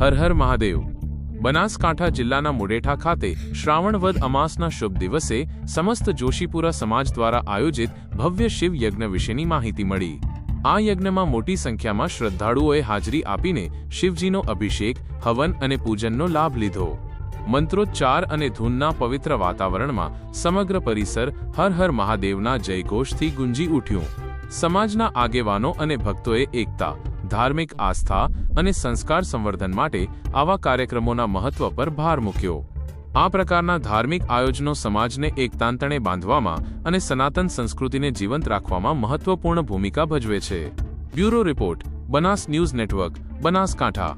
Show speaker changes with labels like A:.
A: હર હર મહાદેવ. બનાસકાંઠા જિલ્લાના મુડેઠા ખાતે શ્રાવણવદ અમાસના શુભ દિવસે સમસ્ત જોશીપુરા સમાજ દ્વારા આયોજિત ભવ્ય શિવ યજ્ઞ વિશેની માહિતી મળી. આ યજ્ઞમાં મોટી સંખ્યામાં શ્રદ્ધાળુઓએ હાજરી આપીને શિવજીનો અભિષેક, હવન અને પૂજનનો લાભ લીધો. મંત્રોચ્ચાર અને ધૂનના પવિત્ર વાતાવરણમાં સમગ્ર પરિસર હર હર મહાદેવના જયઘોષથી ગુંજી ઉઠ્યું. સમાજના આગેવાનો અને ભક્તોએ એકતા ધાર્મિક આસ્થા અને સંસ્કાર સંવર્ધન માટે આવા કાર્યક્રમોના મહત્વ પર ભાર મૂક્યો. આ પ્રકારના ધાર્મિક આયોજનો સમાજને એકતાંતણે બાંધવામાં અને સનાતન સંસ્કૃતિને જીવંત રાખવામાં મહત્વપૂર્ણ ભૂમિકા ભજવે છે. Bureau report, Banas news network, Banaskantha.